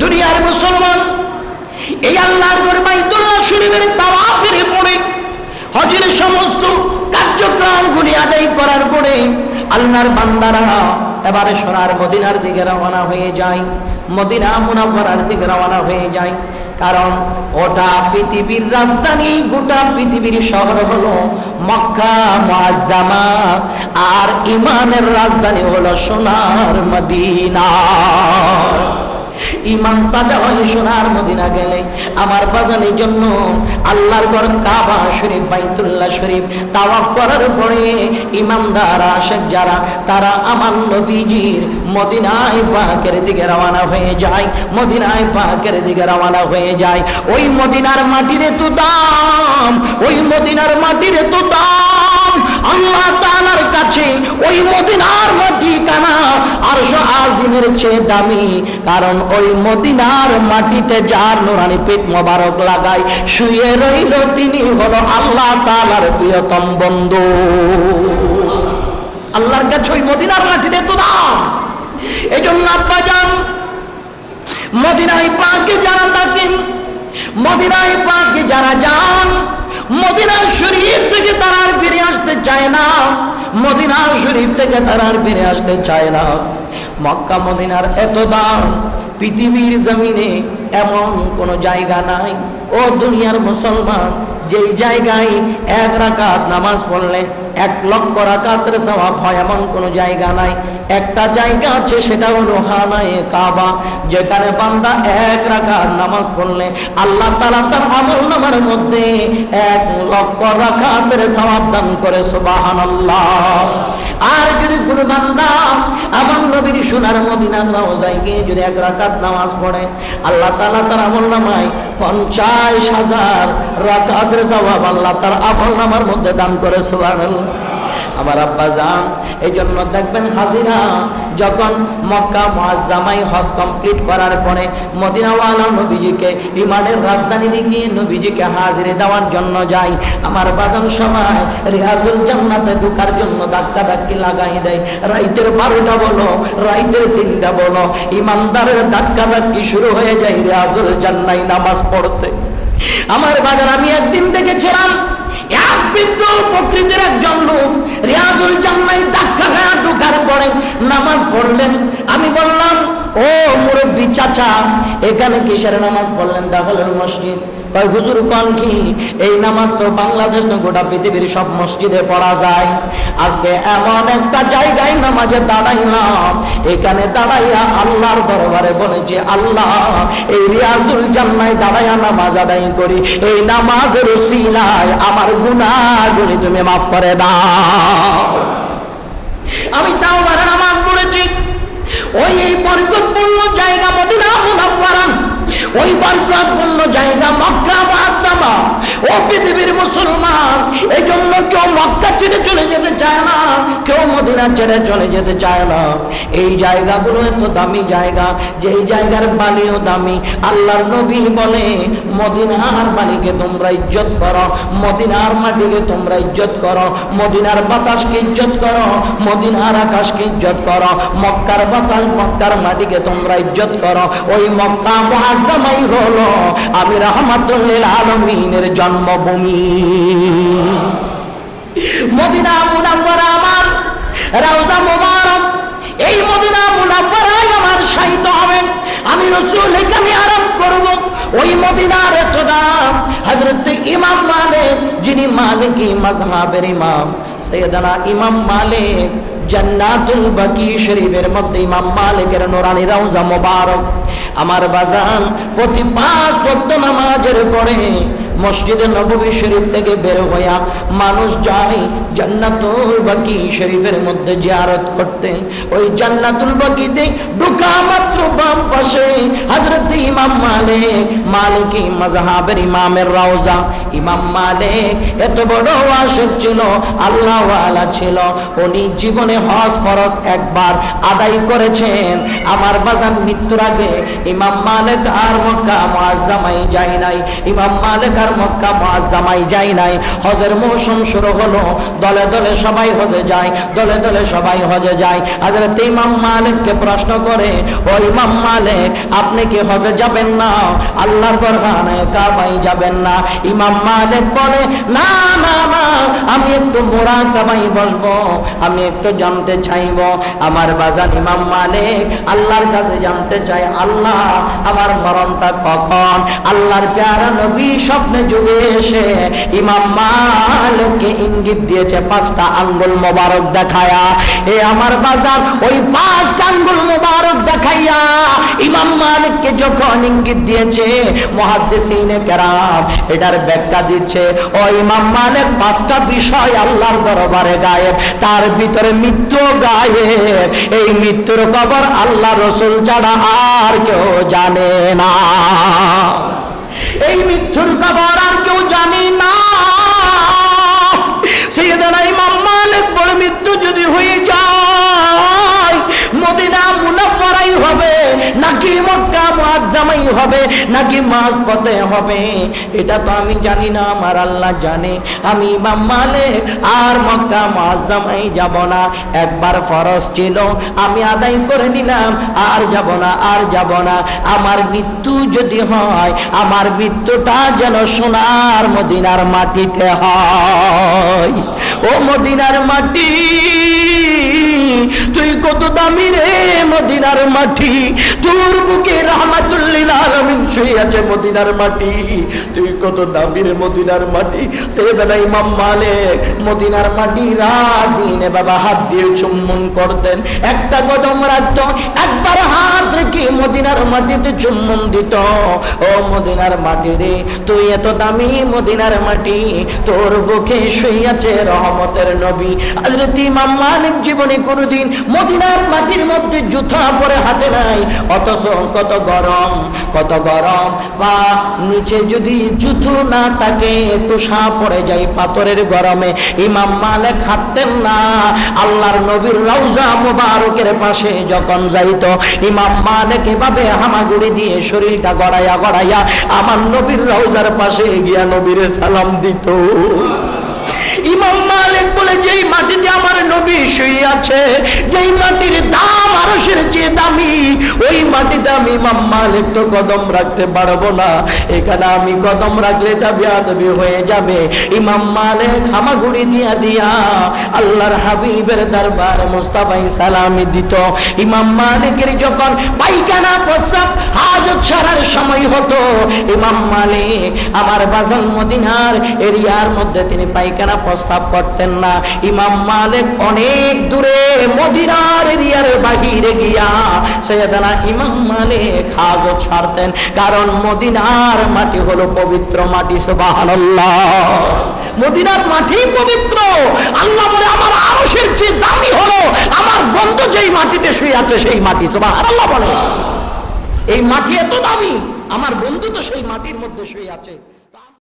দুনিয়ার মুসলমান, এই আল্লাহর ঘর বাইতুল্লাহ শরীফের তাওয়াফের পরে হজের সমস্ত কার্যক্রমগুলি আদায় করার পরে আল্লাহর বান্দারা এবারে সোনার মদিনার দিকে রওনা হয়ে যায়, মদিনা মুনাফার দিকে রওনা হয়ে যায়। কারণ ওটা পৃথিবীর রাজধানী, গোটা পৃথিবীর শহর হলো মক্কা, মুআজ্জামা। আর ইমানের রাজধানী হলো সোনার মদিনা। ইমান তাজা হয় সোনার মদিনা গেলে। আমার বাজানের জন্য আল্লাহর ঘর কাবা শরীফ, বাইতুল্লাহ শরীফ তাওয়াফ করার পরে ইমানদার আশেক যারা, তারা আমার নবীজির মদিনায় পাকের দিকে রওনা হয়ে যায়, মদিনায় পাকের দিকে রওনা হয়ে যায়। ওই মদিনার মাটির তো দাম, ওই মদিনার মাটির তো দাম। আল্লাহ তাআলার কাছে ওই মদিনার মাটি কানা আর আজিমের চেয়ে দামি। কারণ ওই মদিনার মাটিতে যার নোরানি পেট মোবারক লাগায়, শুয়ে রইল তিনি হলো আল্লাহ তাআলার প্রিয়তম বন্ধু। আল্লাহর কাছে ওই মদিনার মাটিতে তো দাম। এই জন্য আব্বা যান। মদিনায় পাকে যারা থাকেন, মদিনায় পাকে যারা যান, মদিনার শরীফ থেকে তারা আর ফিরে আসতে চায় না। মদিনার শরীফ থেকে তারা আর ফিরে আসতে চায় না। মক্কা মদিনার এত দাম, পৃথিবীর জমিনে এমন কোনো জায়গা নাই। ও দুনিয়ার মুসলমান যেই জায়গায় এক রাকাত নামাজ পড়লে এক লক্ষ রাকাতের সওয়াব হয় এমন কোনো জায়গা নাই। একটা জায়গা আছে, সেটা হলো হানায়ে কাবা, যেখানে বান্দা এক রাকাত নামাজ পড়লে আল্লাহ তাআলা তার আমল নামার মধ্যে এক লক্ষ রাকাতের সওয়াব দান করে, সুবহানাল্লাহ। আর যদি কোনো বান্দা আমার নবীর সোনার মদিনার রওজায় গিয়ে যদি এক রাকাত নামাজ পড়ে, আল্লাহ তাআলা তার আমল নামায় পঞ্চাশ হাজার রাকাতের সওয়াব আল্লাহ তার আমল নামার মধ্যে দান করে, সুবহানাল্লাহ। আমার আব্বা যান এই জন্য দেখবেন হাজিরা যখন মক্কা মুআজ্জামাই হজ কমপ্লিট করার পরে মদিনাওয়ালা নবীজিকে, ইমানের রাজধানী গিয়ে নবীজিকে হাজিরে দেওয়ার জন্য যাই আমার বাজান সময় রিয়াজুল জান্নাতে ঢোকার জন্য ধাক্কা ধাক্কি লাগাই দেয়। রাইতের বারোটা বলো, রাইতের তিনটা বলো, ইমানদারের ধাক্কা ধাক্কি শুরু হয়ে যায় রিয়াজুল জান্নাই নামাজ পড়তে। আমার বাজার আমি একদিন দেখেছিলাম পরে নামাজ পড়লেন। আমি বললাম, ও মুরব্বী চাচা, এখানে কিসের নামাজ পড়লেন? দা হলেন মসজিদ। কয়, হুজুর, কন কি? এই নামাজ তো বাংলাদেশ গোটা পৃথিবীর সব মসজিদে পড়া যায়। আজকে এমন একটা জায়গায় নামাজে দাঁড়াইলাম। এখানে দাঁড়াইয়া আল্লাহর দরবারে বলেছে, আল্লাহ, এই রিয়াজুল জান্নাই দাঁড়াইয়া নামাজ আদায় করি। এই নামাজের সিলায় আমার গুনাহগুলি তুমি মাফ করে দাও। আমি তাও নামাজ পড়েছি। ওই এই বরকতপূর্ণ জায়গা মদিনা মুনাফফারা ওই বরকতপূর্ণ জায়গা মক্কা মুআজ্জামা ও পৃথিবীর মুসলমান এই জন্য কেউ মক্কা ছেড়ে চলে যেতে চায় না। মদিনা ছেড়ে চলে যেতে চায় না। এই জায়গাগুলো এত দামি জায়গা, যেই জায়গার বালিও দামি। আল্লাহর নবী বলে, মদিনার বালিকে তোমরা ইজ্জত করো, মদিনার মাটিকে তোমরা ইজ্জত করো, মদিনার বাতাসকে ইজ্জত করো, মদিনার আকাশকে ইজ্জত করো, মক্কার বাতাস, মক্কার মাটিকে তোমরা ইজ্জত করো। ওই মক্কা মুআজ্জামাই হলো আমি রহমাতুল্লিল আলামিনের জন্মভূমি। মদিনা আমার রাউজা মুবারক, এই মদিনা মুনাফফারায় আমার শাহিত হবেন আমি রসুল এখানে আরাম করব, ওই মদিনার এত দাম হযরত ইমাম মালিক, যিনি মালিকি মাযহাবের ইমাম, সৈয়দনা ইমাম মালিক, জান্নাতুল বাকি শরীফের মধ্যে ইমাম মালিকের নোরানি রওজা মোবারক। আমার বাজান প্রতি পাঁচ নামাজের পরে মসজিদে নববী শরীফ থেকে বের হইয়া মানুষ যায় জান্নাতুল বাকি শরীফের মধ্যে জিয়ারত করতে। ওই জান্নাতুল বাকিতে ঢুকা মাত্র বাম পাশে হযরত ইমাম মালিক। মালিকি মাযহাবের ইমামের রওজা। ইমাম মালিক এত বড় আশেক ছিল আল্লাহ ওয়ালা ছিল। উনি জীবনে হজ ফরজ একবার আদায় করেছেন। আমার বাজান মৃত্যুর আগে ইমাম মালিক আর মক্কা মুআজ্জামাই যায় নাই। ইমাম মালিক আর মক্কা মুআজ্জামাই যায় নাই। হজের মৌসুম শুরু হলো, দলে দলে সবাই হজে যায়, দলে দলে সবাই হজে যায়। হযরত ইমাম মালিককে প্রশ্ন করে, ও ইমাম মালিক, আপনি কি হজে যাবেন না? আল্লাহর দরবারে কাবাই যাবেন না? ইমাম মালিক বলে, না না না, আমি একটু মোরা কাবাই বসবো, আমি একটু জানতে চাইব। আমার বাজার ইমাম মালিক আল্লাহর কাছে জানতে চাই আল্লাহ, আমার মরণটা কখন? আল্লাহর প্যারা নবী স্বপ্নে যুগে এসে ইমাম মালিককে ইঙ্গিত দিয়েছে, পাঁচটা আঙ্গুল মোবারক দেখায়া। এ আমার বাজার, ওই পাঁচটা আঙ্গুল মোবারক দেখাইয়া ইমাম মালিককে যখন ইঙ্গিত দিয়েছে, মহাদ্দেসিনে কেরাম এটার ব্যাখ্যা দিচ্ছে, ও ইমাম মালিক, পাঁচটা বিষয় আল্লাহর দরবারে গায়েব, তার ভিতরে মৃত্যু গায়েব। এই মৃত্যুর খবর আল্লাহ রসুল ছাড়া আর কেউ জানে না। এই মৃত্যুর খবর আর কেউ জানি না। সেদানা মালিক বলে, মৃত্যু যদি হয়ে যায়, মদিনা মুনাফারাই হবে। মুআজ্জামাই হবে, নাকি মাস পথে হবে? এটা তো আমি জানি না, আমার আল্লাহ জানে। আমি ইমাম মালিক আর মক্কা মুআজ্জামাই যাব না। একবার ফরজ ছিল, আমি আদায় করে নিলাম, আর যাব না, আর যাব না। আমার মৃত্যু যদি হয়, আমার মৃত্যুটা যেন সোনার মদিনার মাটিতে হয়। ও মদিনার মাটি, তুই কত দামি রে মদিনার মাটি? তোর বুকে রহমাতুল্লিল আলামিন শুয়ে আছে মদিনার মাটি। তুই কত দামি রে মদিনার মাটি? সেদানা ইমাম মালিক মদিনার মাটি রাত দিনে বাবা হাত দিয়ে চুম্বন করতেন। একটা কদম রাখতো, একবার হাত রেখে মদিনার মাটিতে চুম্বন দিত। ও মদিনার মাটি রে, তুই এত দামি মদিনার মাটি, তোর বুকে শুয়ে আছে রহমতের নবী। হযরত ইমাম মালিক জীবনে কোনোদিন মদিনার মাটির মধ্যে জুতা পরে হাতে নাই। অথচ কত গরম কত গরম। বা নিচে যদি জুতো না থাকে সাপ পড়ে যায় পাথরের গরমে। ইমাম মালেক হাঁটতেন না, আল্লাহর নবীর রওজা মুবারকের পাশে যখন যাইত, ইমাম মালেক এভাবে হামাগুড়ি দিয়ে শরীরটা গড়াইয়া গড়াইয়া আমার নবীর রওজার পাশে গিয়া নবীর সালাম দিত। ইমাম মালিক বলে, যেই মাটিতে আমার নবী শুয়ে আছে, যেই মাটির দাম আরশের চেয়ে দামি, ওই মাটিতে আমি ইমাম মালিক তো কদম রাখতে পারব না। এখানে আমি কদম রাখলে এটা বেয়াদবি হয়ে যাবে। ইমাম মালিক হামাগুড়ি দিয়া দিয়া আল্লাহর হাবিবের দরবার মুস্তাফাই সালামি দিত। ইমাম মালিকের যখন পাইখানা প্রস্রাব, হাজত সারার সময় হতো, ইমাম মালিক আমার বাজান মদিনার এরিয়ার মধ্যে তিনি পায়খানা প্রস্তাব করতেন না। ইমাম মালিক অনেক দূরে মদিনার এরিয়ার বাহিরে গিয়া সৈয়দানা ইমাম মালিক হাজত ছাড়তেন। কারণ মদিনার মাটি হলো পবিত্র মাটি, সুবহানাল্লাহ। মদিনার মাটি পবিত্র। আল্লাহ বলে, আমার আরশের চেয়ে দামি হলো আমার বন্ধু যেই মাটিতে শুয়ে আছে সেই মাটি। সুবহানাল্লাহ বলে। এই মাটি এত দামি, আমার বন্ধু তো সেই মাটির মধ্যে শুয়ে আছে।